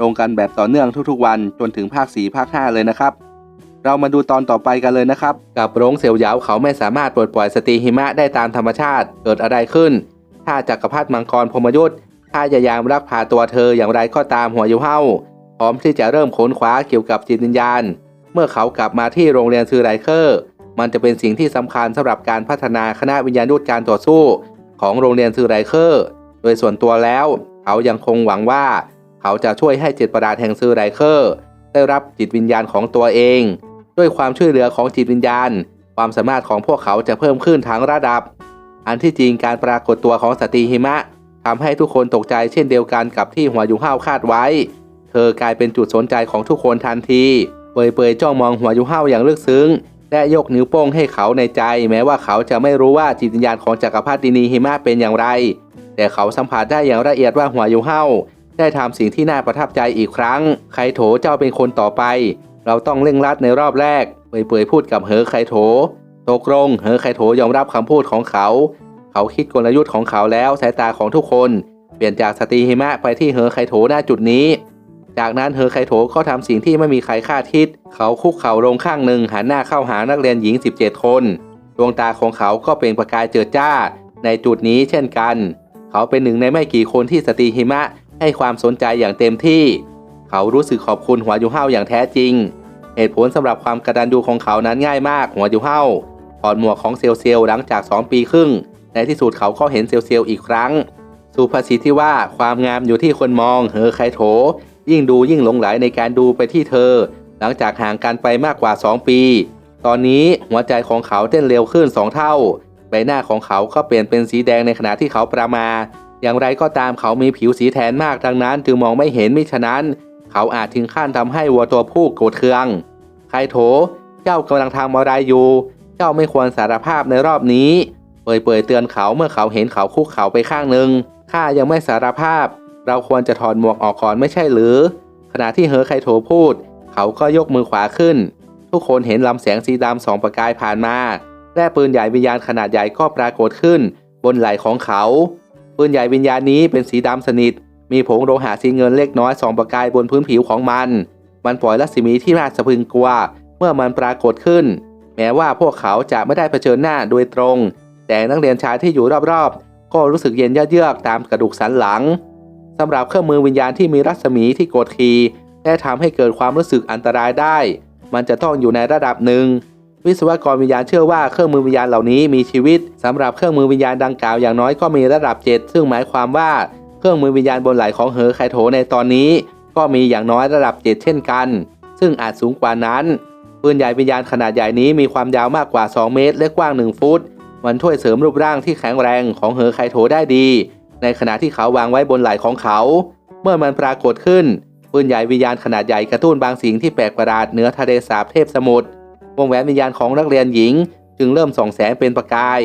ลงกันแบบต่อเนื่องทุกๆวันจนถึงภาค 4 ภาค 5 เลยนะครับ เรามาดูตอนต่อไปกันเลยนะครับ กับโรงเสี่ยวเหยาเขาไม่สามารถปลดปล่อยสตรีหิมะได้ตามธรรมชาติ เกิดอะไรขึ้น ถ้าจักรพรรดิมังกรพมยุทธ์ถ้ายายามรักพาตัวเธออย่างไรก็ตามหัวยูเฮาพร้อมที่จะเริ่มค้นคว้าเกี่ยวกับจิตวิญญาณ เมื่อเขากลับมาที่โรงเรียนซือไรเคอร์ มันจะเป็นสิ่งที่สำคัญสำหรับการพัฒนาคณะวิญญาณยุทธการต่อสู้ ของโรงเรียนซือไรเคอร์ โดยส่วนตัวแล้ว เขายังคงหวังว่า เขาจะช่วยให้จิตประดาแห่งซือไรเคอร์ ได้รับจิตวิญญาณของตัวเอง ด้วยความช่วยเหลือของจิตวิญญาณ ความสามารถของพวกเขาจะเพิ่มขึ้นทั้งระดับ อันที่จริงการปรากฏตัวของสตรีหิมะทำให้ทุกคนตกใจเช่นเดียวกันกับที่หัวยูห้าวคาดไว้ เธอกลายเป็นจุดสนใจของทุกคนทันที เปยเปยๆจ้องมองหัวยูห้าวอย่างลึกซึ้งและยกนิ้วโป้งให้เขาในใจ แม้ว่าเขาจะไม่รู้ว่าจิตวิญญาณของจักรพรรดินีหิมะเป็นอย่างไร แต่เขาสัมผัสได้อย่างละเอียดว่าหัวยูห้าว ได้ทำสิ่งที่น่าประทับใจอีกครั้ง ไคโถเจ้าเป็นคนต่อไป เราต้องเร่งรัดในรอบแรก เปยเปยๆพูดกับเหอไคโถตกลงเหอไคโถยอมรับคำพูดของเขา เขาคิดกลยุทธ์ของเขาแล้วสายตาของทุกคน เปลี่ยนจากสตีหิมะไปที่เหอไคโถหน้าจุดนี้ จากนั้นเหอไคโถก็ทำสิ่งที่ไม่มีใครคาดคิด เขาคุกเข่าลงข้างหนึ่งหันหน้าเข้าหานักเรียนหญิง 17 คนดวงตาของเขาก็เป็นประกายเจิดจ้า ในจุดนี้เช่นกัน เขาเป็นหนึ่งในไม่กี่คนที่สตีหิมะ ให้ความสนใจอย่างเต็มที่ เขารู้สึกขอบคุณหัวยูเฮาอย่างแท้จริง เหตุผลสำหรับความกระตันยูของเขานั้นง่ายมากหัวยูเฮาถอดหมวกของเซลเซลหลังจาก 2 ปีครึ่ง ในที่สุดเขาก็เห็นเซลเซลอีกครั้ง สุภาษิตที่ว่าความงามอยู่ที่คนมองเหอใครโถ ยิ่งดูยิ่งหลงไหลในการดูไปที่เธอ หลังจากห่างกันไปมากกว่า 2 ปี ตอนนี้หัวใจของเขาเต้นเร็วขึ้น 2 เท่า ใบหน้าของเขาก็เปลี่ยนเป็นสีแดงในขณะที่เขาประมา อย่างไรก็ตามเขามีผิวสีแทนมากดังนั้น จึงมองไม่เห็นมิฉะนั้น เขาอาจถึงขั้นทำให้วัวตัวผู้โกรธเคือง ใครโถ เจ้ากำลังทำอะไรอยู่ เจ้าไม่ควรสารภาพในรอบนี้เปยเปยๆเตือนเขาเมื่อเขาเห็นเขาคุกเข่าไปข้างหนึ่งข้ายังไม่สารภาพ เราควรจะถอดหมวกออกก่อนไม่ใช่หรือ ขณะที่เฮอไคโถพูด เขาก็ยกมือขวาขึ้น ทุกคนเห็นลำแสงสีดำสองประกายผ่านมาและปืนใหญ่วิญญาณขนาดใหญ่ก็ปรากฏขึ้น บนไหล่ของเขา ปืนใหญ่วิญญาณนี้เป็นสีดำสนิท มีผงโลหะสีเงินเล็กน้อยสองประกายบนพื้นผิวของมัน มันปล่อยรัศมีที่น่าสะพรึงกลัว เมื่อมันปรากฏขึ้น แม้ว่าพวกเขาจะไม่ได้เผชิญหน้าโดยตรง แต่นักเรียนชายที่อยู่รอบๆ ก็รู้สึกเย็นเยือกๆตามกระดูกสันหลังสำหรับเครื่องมือวิญญาณที่มีรัศมีที่กดขี่และทำให้เกิดความรู้สึกอันตรายได้ มันจะต้องอยู่ในระดับหนึ่ง วิศวกรวิญญาณเชื่อว่าเครื่องมือวิญญาณเหล่านี้มีชีวิตสำหรับเครื่องมือวิญญาณดังกล่าวอย่างน้อยก็มีระดับ 7 ซึ่งหมายความว่าเครื่องมือวิญญาณบนไหลของเหอไคโถในตอนนี้ ก็มีอย่างน้อยระดับ 7 เช่นกัน ซึ่งอาจสูงกว่านั้นปืนใหญ่วิญญาณขนาดใหญ่นี้มีความยาวมากกว่า 2 เมตร และกว้าง 1 ฟุต มันช่วยเสริมรูปร่างที่แข็งแรงของเหอไคโถได้ดี ในขณะที่เขาวางไว้บนไหล่ของเขา เมื่อมันปรากฏขึ้นปืนใหญ่วิญญาณขนาดใหญ่กระตุ้นบางสิ่งที่แปลกประหลาดเหนือทะเลสาบเทพสมุทร วงแหวนวิญญาณของนักเรียนหญิง จึงเริ่มส่องแสงเป็นประกาย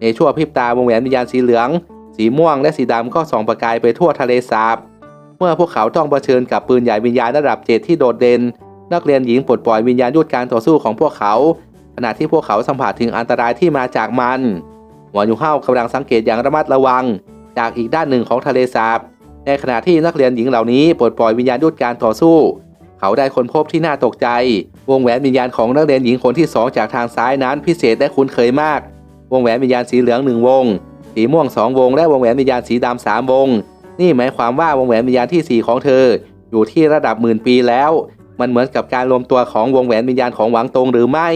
ในชั่วพริบตาวงแหวนวิญญาณสีเหลือง สีม่วงและสีดำก็ส่องประกายไปทั่วทะเลสาบ เมื่อพวกเขาต้องเผชิญกับปืนใหญ่วิญญาณระดับเจ็ดที่โดดเด่น นักเรียนหญิงปลดปล่อยวิญญาณยุทธการต่อสู้ของพวกเขา ขณะที่พวกเขาสัมผัสถึงอันตรายที่มาจากมันหัวยูเฮากำลังสังเกตอย่างระมัดระวัง จากอีกด้านหนึ่งของทะเลสาบ ในขณะที่นักเรียนหญิงเหล่านี้ปลดปล่อยวิญญาณยุทธการต่อสู้ เขาได้ค้นพบที่น่าตกใจ วงแหวนวิญญาณของนักเรียนหญิงคนที่สองจากทางซ้ายนั้นพิเศษและคุ้นเคยมาก วงแหวนวิญญาณสีเหลืองหนึ่งวง สีม่วงสองวง และวงแหวนวิญญาณสีดำสามวง นี่หมายความว่าวงแหวนวิญญาณที่สี่ของเธอ อยู่ที่ระดับหมื่นปีแล้ว มันเหมือนกับการรวมตัวของวงแหวนวิญญาณของหวังตงหรือไม่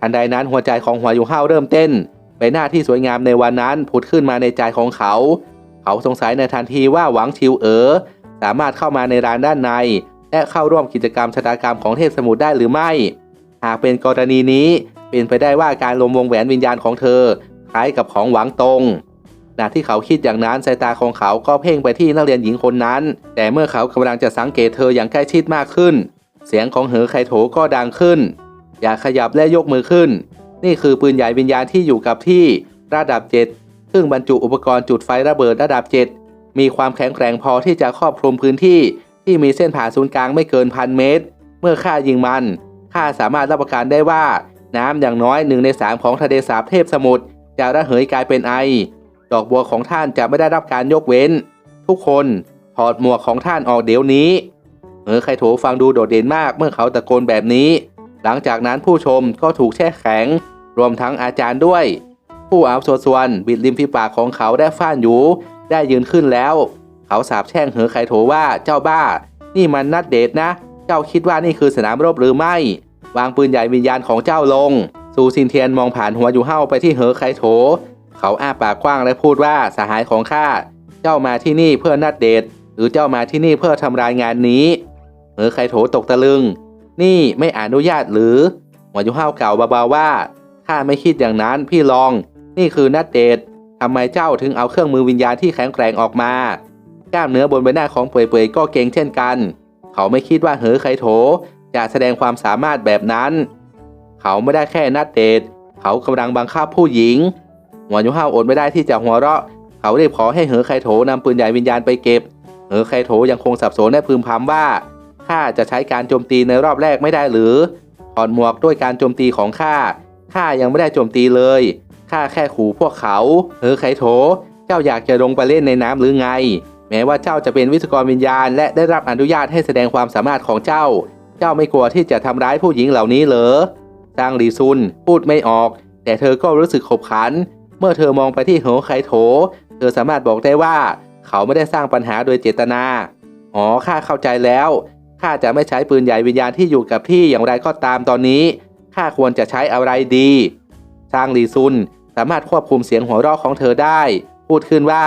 ทันใดนั้นหัวใจของหัวยูเฮาเริ่มเต้นใบหน้าที่สวยงามในวันนั้นผุดขึ้นมาในใจของเขา เขาสงสัยในทันทีว่าหวังชิวเอ๋อสามารถเข้ามาในร้านด้านใน และเข้าร่วมกิจกรรมชะตากรรมของเทพสมุทรได้หรือไม่ หากเป็นกรณีนี้เป็นไปได้ว่าการรวมวงแหวนวิญญาณของเธอ คล้ายกับของหวังตงขณะที่เขาคิดอย่างนั้นสายตาของเขาก็เพ่งไปที่นักเรียนหญิงคนนั้น แต่เมื่อเขากำลังจะสังเกตเธออย่างใกล้ชิดมากขึ้น เสียงของเหอไคโถก็ดังขึ้น อย่าขยับและยกมือขึ้น นี่คือปืนใหญ่วิญญาณที่อยู่กับที่ระดับ 7 ซึ่งบรรจุอุปกรณ์จุดไฟระเบิดระดับ 7 มีความแข็งแกร่งพอที่จะครอบคลุมพื้นที่ ที่มีเส้นผ่านศูนย์กลางไม่เกินพันเมตร เมื่อข้ายิงมันข้าสามารถรับประกันได้ว่า น้ำอย่างน้อยหนึ่งในสามของทะเลสาบเทพสมุทรจะระเหยกลายเป็นไอ ดอกบัวของท่านจะไม่ได้รับการยกเว้น ทุกคนถอดหมวกของท่านออกเดี๋ยวนี้เหอไคโถฟังดูโดดเด่นมากเมื่อเขาตะโกนแบบนี้ หลังจากนั้นผู้ชมก็ถูกแช่แข็ง รวมทั้งอาจารย์ด้วย ผู้อาวุโสส่วนบิดริมฝีปากของเขาได้ฟ้านอยู่ ได้ยืนขึ้นแล้ว เขาสาบแช่งเหอไคโถว่าเจ้าบ้า นี่มันนัดเดทนะ เจ้าคิดว่านี่คือสนามรบหรือไม่ วางปืนใหญ่วิญญาณของเจ้าลง ซูซินเทียนมองผ่านหัวอยู่เห้าไปที่เหอไคโถ เขาอ้าปากกว้างและพูดว่าสหายของข้า เจ้ามาที่นี่เพื่อนัดเดท หรือเจ้ามาที่นี่เพื่อทำรายงานนี้ เหอไคโถตกตะลึง นี่ไม่อนุญาตหรือ หัวอยู่เห้าเก่าเบาๆว่าข้าไม่คิดอย่างนั้นพี่ลอง นี่คือนัดเดททำไมเจ้าถึงเอาเครื่องมือวิญญาณที่แข็งแกร่งออกมา กล้ามเนื้อบนใบหน้าของเป่ยๆก็เก่งเช่นกัน เขาไม่คิดว่าเหอไคโถจะแสดงความสามารถแบบนั้น เขาไม่ได้แค่นัดเดท เขากำลังบังคับผู้หญิงหัวยูห้าอดไม่ได้ที่จะหัวเราะ เขารีบขอให้เหอไคโถนำปืนใหญ่วิญญาณไปเก็บ เหอไคโถยังคงสับสนและพึมพำว่าข้าจะใช้การโจมตีในรอบแรกไม่ได้หรือถอดหมวกด้วยการโจมตีของข้าข้ายังไม่ได้โจมตีเลยข้าแค่ขู่พวกเขา เหอไคโถ เจ้าอยากจะลงไปเล่นในน้ำหรือไง แม้ว่าเจ้าจะเป็นวิศวกรวิญญาณ และได้รับอนุญาตให้แสดงความสามารถของเจ้า เจ้าไม่กลัวที่จะทำร้ายผู้หญิงเหล่านี้เหรอซางหลีซุน พูดไม่ออก แต่เธอก็รู้สึกขบขัน เมื่อเธอมองไปที่เหอไคโถ เธอสามารถบอกได้ว่า เขาไม่ได้สร้างปัญหาโดยเจตนา อ๋อ ข้าเข้าใจแล้ว ข้าจะไม่ใช้ปืนใหญ่วิญญาณที่อยู่กับที่อย่างไรก็ตามตอนนี้ ข้าควรจะใช้อะไรดีซางหลีซุน สามารถควบคุมเสียงหัวเราะของเธอได้ พูดขึ้นว่า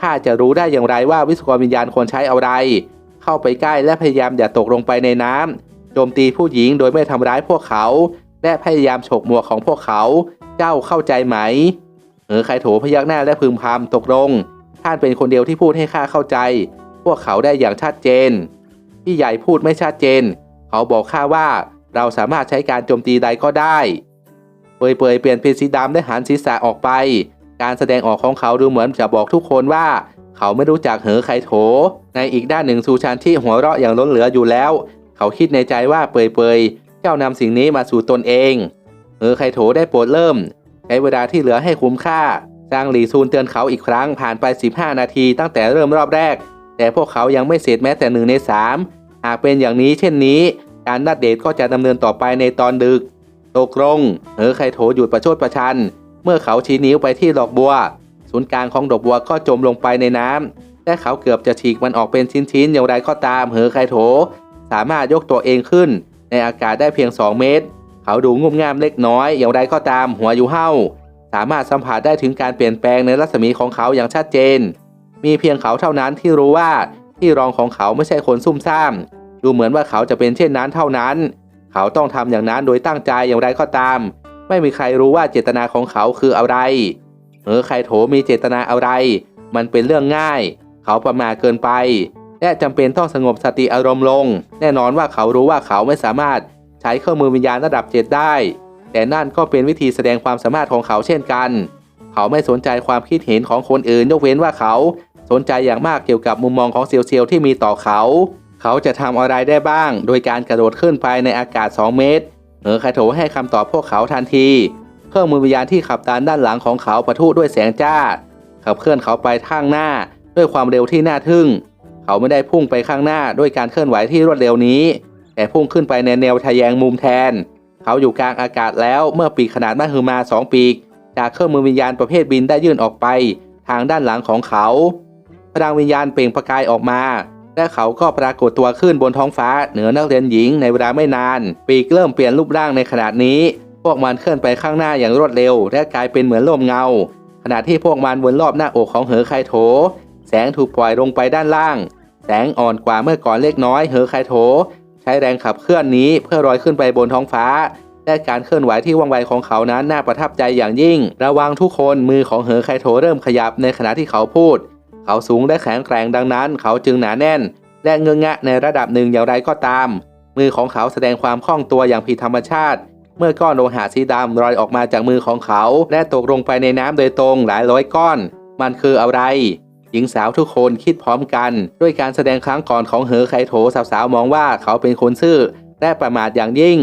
ข้าจะรู้ได้อย่างไรว่าวิศวกรวิญญาณควรใช้อะไร เข้าไปใกล้และพยายามอย่าตกลงไปในน้ำโจมตีผู้หญิงโดยไม่ทำร้ายพวกเขา และพยายามฉกหมวกของพวกเขา เจ้าเข้าใจไหมเออไคโถพยักหน้าและพึมพำตกลง ท่านเป็นคนเดียวที่พูดให้ข้าเข้าใจ พวกเขาได้อย่างชัดเจนพี่ใหญ่พูดไม่ชัดเจน เขาบอกข้าว่าเราสามารถใช้การโจมตีใดก็ได้ เปยเปยเปลี่ยนเป็นสีดำได้หันศีรษะออกไป การแสดงออกของเขาดูเหมือนจะบอกทุกคนว่า เขาไม่รู้จักเหอไคโถ ในอีกด้านหนึ่งซูชันที่หัวเราะอย่างล้นเหลืออยู่แล้ว เขาคิดในใจว่าเปยเปยเจ้านำสิ่งนี้มาสู่ตนเอง เหอไคโถได้โปรดเริ่มใช้เวลาที่เหลือให้คุ้มค่าจางหลีซูนเตือนเขาอีกครั้งผ่านไป 15 นาทีตั้งแต่เริ่มรอบแรก แต่พวกเขายังไม่เสร็จแม้แต่หนึ่งในสามหากเป็นอย่างนี้เช่นนี้ การนัดเดทก็จะดำเนินต่อไปในตอนดึก ตกลงเหอไคโถหยุดประชดประชัน เมื่อเขาชี้นิ้วไปที่ดอกบัว ศูนย์กลางของดอกบัวก็จมลงไปในน้ำและเขาเกือบจะฉีกมันออกเป็นชิ้นๆอย่างไรก็ตามเหอไคโถ สามารถยกตัวเองขึ้น ในอากาศได้เพียง 2 เมตร เขาดูงุ่มง่ามเล็กน้อย อย่างไรก็ตามหัวอยู่เห้าสามารถสัมผัสได้ถึงการเปลี่ยนแปลงในรัศมีของเขาอย่างชัดเจน มีเพียงเขาเท่านั้นที่รู้ว่าที่รองของเขาไม่ใช่คนซุ่มซ่าม ดูเหมือนว่าเขาจะเป็นเช่นนั้นเท่านั้น เขาต้องทำอย่างนั้นโดยตั้งใจอย่างไรก็ตาม ไม่มีใครรู้ว่าเจตนาของเขาคืออะไรเออใครโถมีเจตนาอะไร มันเป็นเรื่องง่าย เขาประมาทเกินไป และจำเป็นต้องสงบสติอารมณ์ลง แน่นอนว่าเขารู้ว่าเขาไม่สามารถใช้เครื่องมือวิญญาณระดับเจ็ดได้ แต่นั่นก็เป็นวิธีแสดงความสามารถของเขาเช่นกัน เขาไม่สนใจความคิดเห็นของคนอื่น ยกเว้นว่าเขาสนใจอย่างมากเกี่ยวกับมุมมองของเซียวเซียวที่มีต่อเขา เขาจะทำอะไรได้บ้าง โดยการกระโดดขึ้นไปในอากาศ 2 เมตร เออคโถให้คำตอบพวกเขาทันที เครื่องมือวิญญาณที่ขับตามด้านหลังของเขาปะทุด้วยแสงจ้า ขับเคลื่อนเขาไปข้างหน้าด้วยความเร็วที่น่าทึ่ง เขาไม่ได้พุ่งไปข้างหน้าด้วยการเคลื่อนไหวที่รวดเร็วนี้ แต่พุ่งขึ้นไปในแนวทะแยงมุมแทน เขาอยู่กลางอากาศแล้วเมื่อปีกขนาดมหึมาสองปีก จากเครื่องมือวิญญาณประเภทบินได้ยื่นออกไป ทางด้านหลังของเขาพลังวิญญาณเปล่งประกายออกมา และเขาก็ปรากฏตัวขึ้นบนท้องฟ้าเหนือนักเรียนหญิงในเวลาไม่นาน ปีกเริ่มเปลี่ยนรูปร่างในขณะนี้ พวกมันเคลื่อนไปข้างหน้าอย่างรวดเร็ว และกลายเป็นเหมือนลมเงา ขณะที่พวกมันวนรอบหน้าอกของเหอไคโถ แสงถูกปล่อยลงไปด้านล่าง แสงอ่อนกว่าเมื่อก่อนเล็กน้อยเหอไคโถ ใช้แรงขับเคลื่อนนี้เพื่อลอยขึ้นไปบนท้องฟ้าและการเคลื่อนไหวที่ว่องไวของเขานั้นน่าประทับใจอย่างยิ่ง ระวังทุกคนมือของเหอไคโถเริ่มขยับในขณะที่เขาพูด เขาสูงและแข็งแกร่งดังนั้น เขาจึงหนาแน่น และเงื้องะในระดับหนึ่งอย่างไรก็ตาม มือของเขาแสดงความคล่องตัวอย่างผิดธรรมชาติ เมื่อก้อนโลหะสีดำลอยออกมาจากมือของเขา และตกลงไปในน้ำโดยตรงหลายร้อยก้อน มันคืออะไร หญิงสาวทุกคนคิดพร้อมกัน ด้วยการแสดงครั้งก่อนของเหอไคโถสาวๆมองว่าเขาเป็นคนซื่อและประมาทอย่างยิ่ง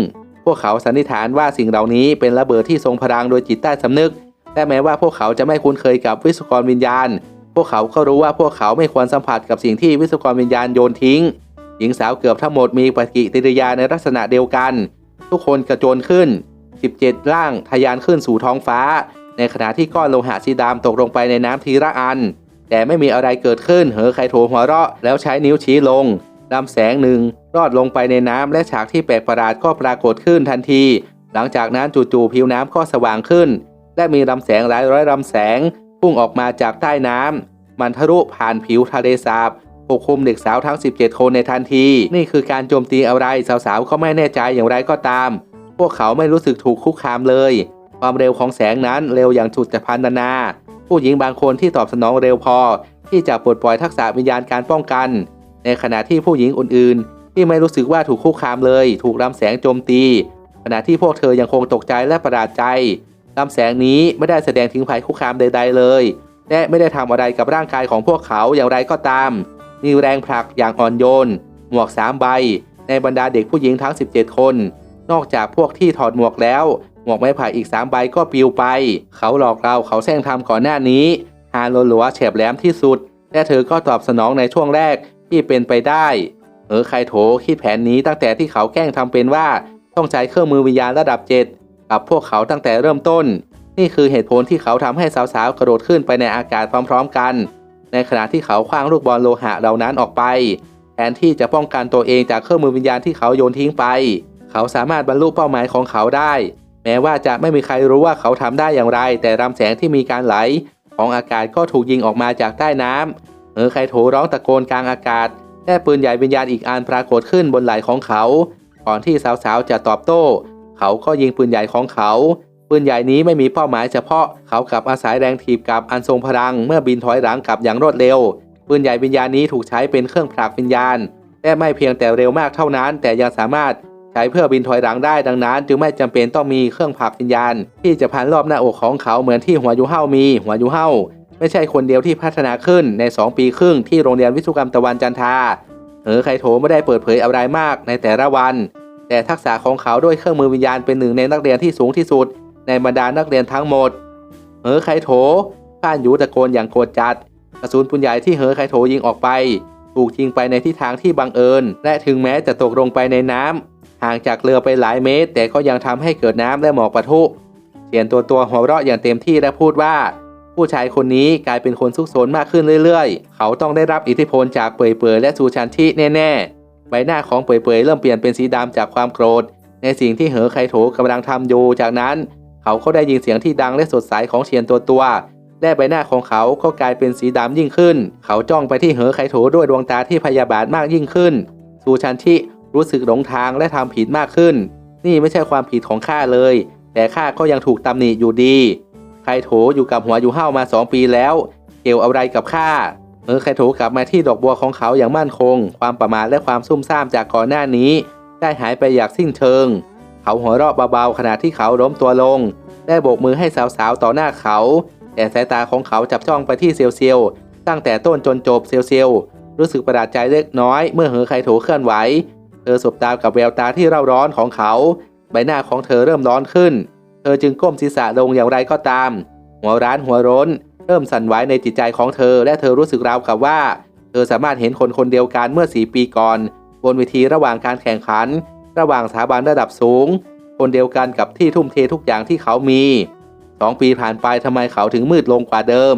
พวกเขาสันนิษฐานว่าสิ่งเหล่านี้เป็นระเบิดที่ทรงพลังโดยจิตใต้สำนึก และแม้ว่าพวกเขาจะไม่คุ้นเคยกับวิศวกรวิญญาณ พวกเขาก็รู้ว่าพวกเขาไม่ควรสัมผัสกับสิ่งที่วิศวกรวิญญาณโยนทิ้ง หญิงสาวเกือบทั้งหมดมีปฏิกิริยาในลักษณะเดียวกัน ทุกคนกระโจนขึ้น 17 ร่างทะยานขึ้นสู่ท้องฟ้า ในขณะที่ก้อนโลหะสีดำตกลงไปในน้ำทีละอัน แต่ไม่มีอะไรเกิดขึ้นเหอไคโถหัวเราะ แล้วใช้นิ้วชี้ลงลำแสงหนึ่งรอดลงไปในน้ำและฉากที่แปลกประหลาดก็ปรากฏขึ้นทันที หลังจากนั้นจู่ๆผิวน้ำก็สว่างขึ้น และมีลำแสงหลายร้อยลำแสง พุ่งออกมาจากใต้น้ำมันทะลุผ่านผิวทะเลสาบปกคลุมเด็กสาวทั้ง 17 คนในทันที นี่คือการโจมตีอะไรสาวๆเขาไม่แน่ใจอย่างไรก็ตาม พวกเขาไม่รู้สึกถูกคุกคามเลย ความเร็วของแสงนั้นเร็วอย่างจุดจะพันนา ผู้หญิงบางคนที่ตอบสนองเร็วพอ ที่จะปลดปล่อยทักษะวิญญาณการป้องกัน ในขณะที่ผู้หญิงอื่นๆ ที่ไม่รู้สึกว่าถูกคุกคามเลย ถูกลำแสงโจมตี ขณะที่พวกเธอยังคงตกใจและประหลาดใจ ลำแสงนี้ไม่ได้แสดงถึงภัยคุกคามใด ๆ เลย และไม่ได้ทำอะไรกับร่างกายของพวกเขาอย่างไรก็ตาม มีแรงผลักอย่างอ่อนโยน หมวกสามใบ ในบรรดาเด็กผู้หญิงทั้ง 17 คน นอกจากพวกที่ถอดหมวกแล้ว หมวกไม้ไผ่อีกสามใบก็ปลิวไป เขาหลอกเราเขาแซงทำก่อนหน้านี้ ฮาโลหลัวแฉบแหลมที่สุด และเธอก็ตอบสนองในช่วงแรกที่เป็นไปได้เออไครโถคิดแผนนี้ตั้งแต่ที่เขาแกล้งทำเป็นว่าต้องใช้เครื่องมือวิญญาณระดับเจ็ด กับพวกเขาตั้งแต่เริ่มต้น นี่คือเหตุผลที่เขาทำให้สาวๆ กระโดดขึ้นไปในอากาศพร้อมๆกัน ในขณะที่เขาคว้างลูกบอลโลหะเหล่านั้นออกไป แทนที่จะป้องกันตัวเองจากเครื่องมือวิญญาณที่เขาโยนทิ้งไป เขาสามารถบรรลุเป้าหมายของเขาได้ แม้ว่าจะไม่มีใครรู้ว่าเขาทำได้อย่างไร แต่ลำแสงที่มีการไหล ของอากาศก็ถูกยิงออกมาจากใต้น้ำเออไคโถร้องตะโกนกลางอากาศและปืนใหญ่วิญญาณอีกอันปรากฏขึ้นบนไหล่ของเขา ก่อนที่สาวๆจะตอบโต้ เขาก็ยิงปืนใหญ่ของเขา ปืนใหญ่นี้ไม่มีเป้าหมายเฉพาะเขากลับอาศัยแรงถีบกับอันทรงพลัง เมื่อบินถอยหลังกลับอย่างรวดเร็ว ปืนใหญ่วิญญาณนี้ถูกใช้เป็นเครื่องผลักวิญญาณและไม่เพียงแต่เร็วมากเท่านั้น แต่ยังสามารถใช้เพื่อบินถอยหลังได้ดังนั้น จึงไม่จำเป็นต้องมีเครื่องผลักวิญญาณ ที่จะพันรอบหน้าอกของเขาเหมือนที่หัวยูเฮามี หัวยูเฮาไม่ใช่คนเดียวที่พัฒนาขึ้นใน 2 ปีครึ่งที่โรงเรียนวิศวกรรมตะวันจันทาเออไคโถไม่ได้เปิดเผยอะไรมากในแต่ละวัน แต่ทักษะของเขาด้วยเครื่องมือวิญญาณเป็นหนึ่งในนักเรียนที่สูงที่สุด ในบรรดานักเรียนทั้งหมดเฮอไคโถข้านยูตะโกนอย่างโกรธจัด กระสุนปืนใหญ่ที่เฮอไคโถยิงออกไป ถูกยิงไปในทิศทางที่บังเอิญ และถึงแม้จะตกลงไปในน้ำห่างจากเรือไปหลายเมตร แต่ก็ยังทำให้เกิดน้ำและหมอกปะทุเสียนตัวตัวหัวเราะอย่างเต็มที่และพูดว่า ผู้ชายคนนี้กลายเป็นคนซุกซนมากขึ้นเรื่อย ๆ เขาต้องได้รับอิทธิพลจากเปยๆและซูชันที่แน่ๆ ใบหน้าของเปยๆเริ่มเปลี่ยนเป็นสีดำจากความโกรธ ในสิ่งที่เหอไคโถกำลังทำอยู่ จากนั้นเขาก็ได้ยินเสียงที่ดังและสดใสของเชียนตัวตัว และใบหน้าของเขาก็กลายเป็นสีดำยิ่งขึ้น เขาจ้องไปที่เหอไคโถด้วยดวงตาที่พยาบาทมากยิ่งขึ้น ซูชันที่รู้สึกหลงทางและทำผิดมากขึ้น นี่ไม่ใช่ความผิดของข้าเลย แต่ข้าก็ยังถูกตำหนิอยู่ดีไคโถอยู่กับหัวยู่เห่ามาสองปีแล้ว เกี่ยวอะไรกับข้า เมื่อไคโถกลับมาที่ดอกบัวของเขาอย่างมั่นคง ความประมาทและความซุ่มซ่ามจากก่อนหน้านี้ ได้หายไปอย่างสิ้นเชิง เขาหัวเราะเบาๆขณะที่เขาล้มตัวลง ได้โบกมือให้สาวๆต่อหน้าเขา แต่สายตาของเขาจับจ้องไปที่เซียวเซียวตั้งแต่ต้นจนจบเซียวเซียวรู้สึกประหลาดใจเล็กน้อยเมื่อเหอไคโถเคลื่อนไหว เธอสบตากับแววตาที่เร่าร้อนของเขา ใบหน้าของเธอเริ่มร้อนขึ้น เธอจึงก้มศีรษะลงอย่างไรก็ตาม หัวร้านหัวร้น เริ่มสั่นไหวในจิตใจของเธอ และเธอรู้สึกราวกับว่า เธอสามารถเห็นคนคนเดียวกันเมื่อสีปีก่อน บนเวทีระหว่างการแข่งขัน ระหว่างสถาบันระดับสูง คนเดียวกันกับที่ทุ่มเททุกอย่างที่เขามีสองปีผ่านไปทำไมเขาถึงมืดลงกว่าเดิม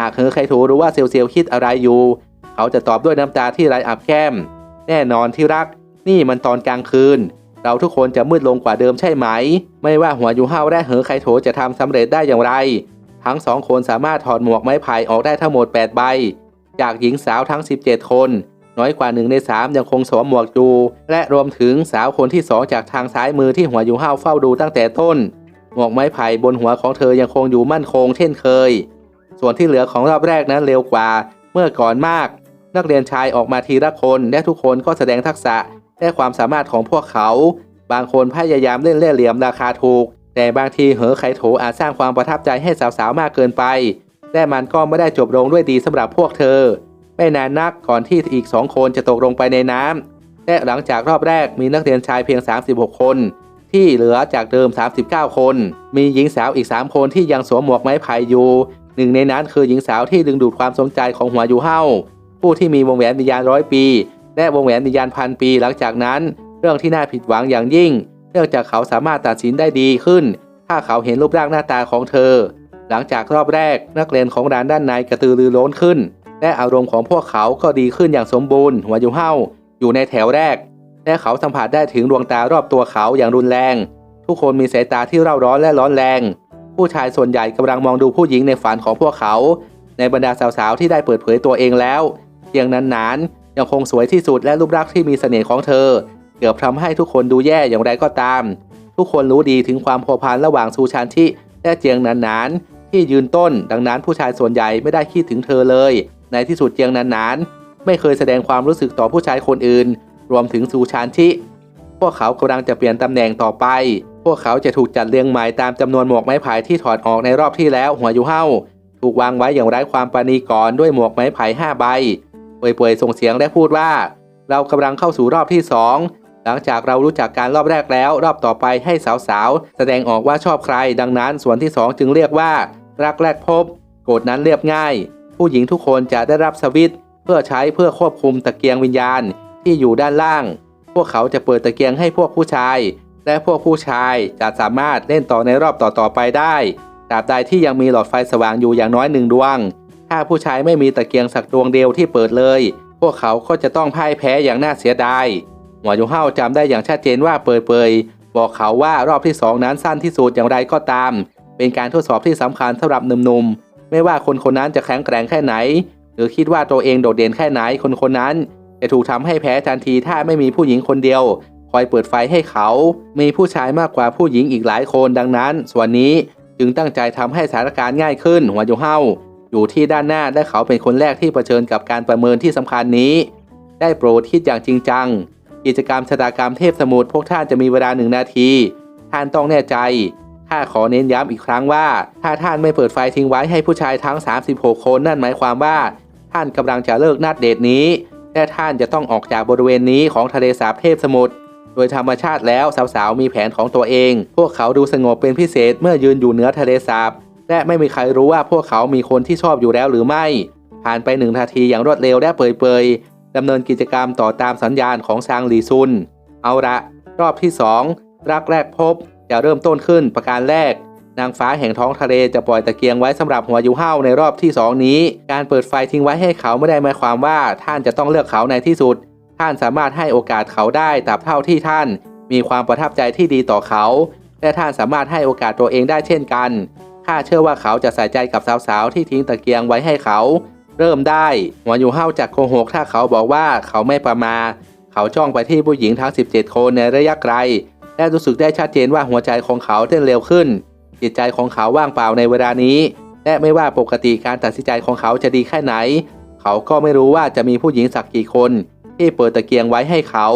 หากเธอใครถูรู้ว่าเซลเซียวคิดอะไรอยู่ เขาจะตอบด้วยน้ำตาที่ไหลอาบแก้ม แน่นอนที่รัก นี่มันตอนกลางคืน เราทุกคนจะมืดลงกว่าเดิมใช่ไหม ไม่ว่าหัวยูเฮาและเหอไคโถจะทำสำเร็จได้อย่างไร ทั้งสองคนสามารถถอดหมวกไม้ไผ่ออกได้ทั้งหมด 8 ใบ จากหญิงสาวทั้ง 17 คน น้อยกว่า1ใน3ยังคงสวมหมวกอยู่ และรวมถึงสาวคนที่2จากทางซ้ายมือที่หัวอยูเฮาวเฝ้าดูตั้งแต่ต้น หมวกไม้ไผ่บนหัวของเธอยังคงอยู่มั่นคงเช่นเคย ส่วนที่เหลือของรอบแรกนั้นเร็วกว่าเมื่อก่อนมาก นักเรียนชายออกมาทีละคนและทุกคนก็แสดงทักษะและความสามารถของพวกเขา บางคนพยายามเล่นเล่ห์เหลี่ยมราคาถูก แต่บางทีเหอไขโถอาจสร้างความประทับใจให้สาวๆมากเกินไป และมันก็ไม่ได้จบลงด้วยดีสำหรับพวกเธอ ไม่นานนักก่อนที่อีกสองคนจะตกลงไปในน้ำและหลังจากรอบแรกมีนักเรียนชายเพียง 36 คน ที่เหลือจากเดิม 39 คน มีหญิงสาวอีก 3 คนที่ยังสวมหมวกไม้ไผ่อยู่หนึ่งในนั้นคือหญิงสาวที่ดึงดูดความสนใจของหัวยูเฮาผู้ที่มีวงแหวนวิญญาณร้อยปี และวงแหวนวิญญาณพันปี หลังจากนั้น เรื่องที่น่าผิดหวังอย่างยิ่ง เนื่องจากเขาสามารถตัดสินได้ดีขึ้น ถ้าเขาเห็นรูปร่างหน้าตาของเธอ หลังจากรอบแรกนักเรียนของร้านด้านในกระตือรือร้นขึ้น และอารมณ์ของพวกเขาก็ดีขึ้นอย่างสมบูรณ์หัวยูเฮาอยู่ในแถวแรก และเขาสัมผัสได้ถึงดวงตารอบตัวเขาอย่างรุนแรง ทุกคนมีสายตาที่เร่าร้อนและร้อนแรง ผู้ชายส่วนใหญ่กำลังมองดูผู้หญิงในฝันของพวกเขา ในบรรดาสาวๆที่ได้เปิดเผยตัวเองแล้วเพียงนั้นนานๆยังคงสวยที่สุดและรูปลักษณ์ที่มีเสน่ห์ของเธอ กือบทำให้ทุกคนดูแย่อย่างไรก็ตาม ทุกคนรู้ดีถึงความพัวพันระหว่างซูชานชิและเจียงนานๆ ที่ยืนต้น ดังนั้นผู้ชายส่วนใหญ่ไม่ได้คิดถึงเธอเลย ในที่สุดเจียงนานๆ ไม่เคยแสดงความรู้สึกต่อผู้ชายคนอื่น รวมถึงซูชานชิพวกเขากำลังจะเปลี่ยนตำแหน่งต่อไป พวกเขาจะถูกจัดเรียงใหม่ตามจำนวนหมวกไม้ไผ่ที่ถอดออกในรอบที่แล้วหัวยูเฮาถูกวางไว้อย่างไร้ความปราณีก่อนด้วยหมวกไม้ไผ่ห้าใบเปื่อยๆส่งเสียงและพูดว่า เรากำลังเข้าสู่รอบที่สอง หลังจากเรารู้จักการรอบแรกแล้ว รอบต่อไปให้สาวๆ แสดงออกว่าชอบใคร ดังนั้นส่วนที่สองจึงเรียกว่า รักแรกพบ โกฎนั้นเรียบง่าย ผู้หญิงทุกคนจะได้รับสวิตเพื่อใช้เพื่อควบคุมตะเกียงวิญญาณที่อยู่ด้านล่าง พวกเขาจะเปิดตะเกียงให้พวกผู้ชาย และพวกผู้ชายจะสามารถเล่นต่อในรอบต่อๆไปได้ตราบใดที่ยังมีหลอดไฟสว่างอยู่อย่างน้อยหนึ่งดวง ถ้าผู้ชายไม่มีตะเกียงสักดวงเดียวที่เปิดเลย พวกเขาก็จะต้องพ่ายแพ้อย่างน่าเสียดาย หัวยูเฮาจำได้อย่างชัดเจนว่าเปิดเปยบอกเขาว่ารอบที่สองนั้นสั้นที่สุดอย่างไรก็ตาม เป็นการทดสอบที่สำคัญสำหรับหนุ่มๆไม่ว่าคนคนนั้นจะแข็งแกร่งแค่ไหน หรือคิดว่าตัวเองโดดเด่นแค่ไหนคนคนนั้นจะถูกทำให้แพ้ทันทีถ้าไม่มีผู้หญิงคนเดียว คอยเปิดไฟให้เขา มีผู้ชายมากกว่าผู้หญิงอีกหลายคนดังนั้น ส่วนนี้จึงตั้งใจทำให้สถานการณ์ง่ายขึ้น หัวยูเฮาอยู่ที่ด้านหน้าและเขาเป็นคนแรกที่เผชิญกับการประเมินที่สำคัญนี้ ได้โปรดคิดอย่างจริงจัง กิจกรรมชะตากรรมเทพสมุทรพวกท่านจะมีเวลาหนึ่งนาที ท่านต้องแน่ใจ ข้าขอเน้นย้ำอีกครั้งว่า ถ้าท่านไม่เปิดไฟทิ้งไว้ให้ผู้ชายทั้ง 36 คนนั่นหมายความว่า ท่านกำลังจะเลิกนัดเดทนี้และท่านจะต้องออกจากบริเวณนี้ของทะเลสาบเทพสมุทรโดยธรรมชาติแล้วสาวๆมีแผนของตัวเอง พวกเขาดูสงบเป็นพิเศษเมื่อยืนอยู่เหนือทะเลสาบ และไม่มีใครรู้ว่าพวกเขามีคนที่ชอบอยู่แล้วหรือไม่ ผ่านไปหนึ่งนาทีอย่างรวดเร็วและเปรยๆ ดำเนินกิจกรรมต่อตามสัญญาณของซางหลีซุน เอาละรอบที่สองรักแรกพบจะเริ่มต้นขึ้นประการแรก นางฟ้าแห่งท้องทะเลจะปล่อยตะเกียงไว้สำหรับหัวยูเห่าในรอบที่สองนี้ การเปิดไฟทิ้งไว้ให้เขาไม่ได้หมายความว่าท่านจะต้องเลือกเขาในที่สุด ท่านสามารถให้โอกาสเขาได้ตราบเท่าที่ท่าน มีความประทับใจที่ดีต่อเขา และท่านสามารถให้โอกาสตัวเองได้เช่นกันข้าเชื่อว่าเขาจะใส่ใจกับสาวๆที่ทิ้งตะเกียงไว้ให้เขา เริ่มได้หัวยูเห่าจากโกหกถ้าเขาบอกว่าเขาไม่ประมา เขาจ้องไปที่ผู้หญิงทั้ง 17 คนในระยะไกล และรู้สึกได้ชัดเจนว่าหัวใจของเขาเต้นเร็วขึ้น จิตใจของเขาว่างเปล่าในเวลานี้ และไม่ว่าปกติการตัดสินใจของเขาจะดีแค่ไหน เขาก็ไม่รู้ว่าจะมีผู้หญิงสักกี่คน ที่เปิดตะเกียงไว้ให้เขา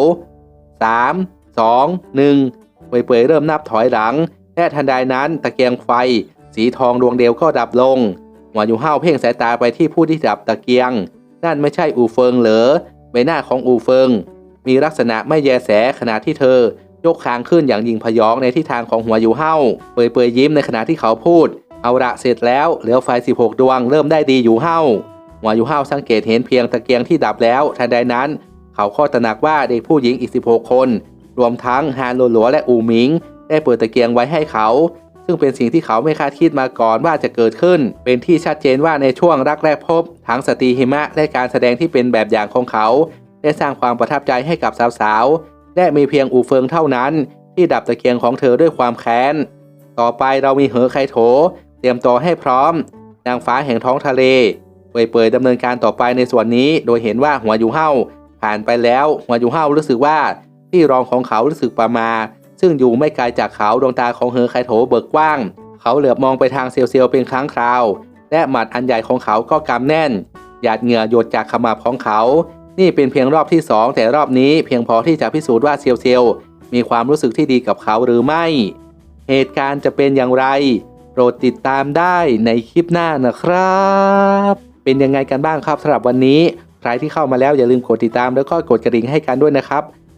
3 2 1เปื่อยๆเริ่มนับถอยหลังและทันใดนั้นตะเกียงไฟ สีทองดวงเดียวก็ดับลง หัวอยู่ห้าวเพ่งสายตาไปที่ผู้ที่ดับตะเกียง นั่นไม่ใช่อูเฟิงเหรอใบหน้าของอูเฟิง มีลักษณะไม่แยแสขณะที่เธอ ยกคางขึ้นอย่างยิงพยองในทิศทางของหัวอยู่เห้าเปยเปยยิ้มในขณะที่เขาพูด เอาละเสร็จแล้วเหลือไฟ 16 ดวงเริ่มได้ดีอยู่เห้าหัวอยู่เห้าสังเกตเห็นเพียงตะเกียงที่ดับแล้วทันใดนั้น เขาข้อตระหนักว่าเด็กผู้หญิงอีก 16 คน รวมทั้งฮานโลหลัวและอูหมิง ได้เปิดตะเกียงไว้ให้เขา ซึ่งเป็นสิ่งที่เขาไม่คาดคิดมาก่อนว่าจะเกิดขึ้น เป็นที่ชัดเจนว่าในช่วงรักแรกพบ ทั้งสตรีหิมะและการแสดงที่เป็นแบบอย่างของเขา ได้สร้างความประทับใจให้กับสาวๆ และมีเพียงอูเฟิงเท่านั้น ที่ดับตะเกียงของเธอด้วยความแค้น ต่อไปเรามีเหอไคโถ เตรียมตัวให้พร้อม นางฟ้าแห่งท้องทะเล เปื่อยๆดำเนินการต่อไปในส่วนนี้ โดยเห็นว่าหัวยูเห่าผ่านไปแล้ว หัวยูเห่ารู้สึกว่าที่รองของเขารู้สึกประมา ซึ่งอยู่ไม่ไกลจากเขาดวงตาของเหอไคโถเบิกกว้าง เขาเหลือบมองไปทางเซียวเซียวเป็นครั้งคราว และหมัดอันใหญ่ของเขาก็กำแน่น หยาดเหงื่อหยดจากขมับของเขา นี่เป็นเพียงรอบที่2แต่รอบนี้เพียงพอที่จะพิสูจน์ว่าเซียวเซียวมีความรู้สึกที่ดีกับเขาหรือไม่ เหตุการณ์จะเป็นอย่างไร โปรดติดตามได้ในคลิปหน้านะครับ เป็นยังไงกันบ้างครับสำหรับวันนี้ ใครที่เข้ามาแล้วอย่าลืมกดติดตามแล้วก็กดกระดิ่งให้กันด้วยนะครับ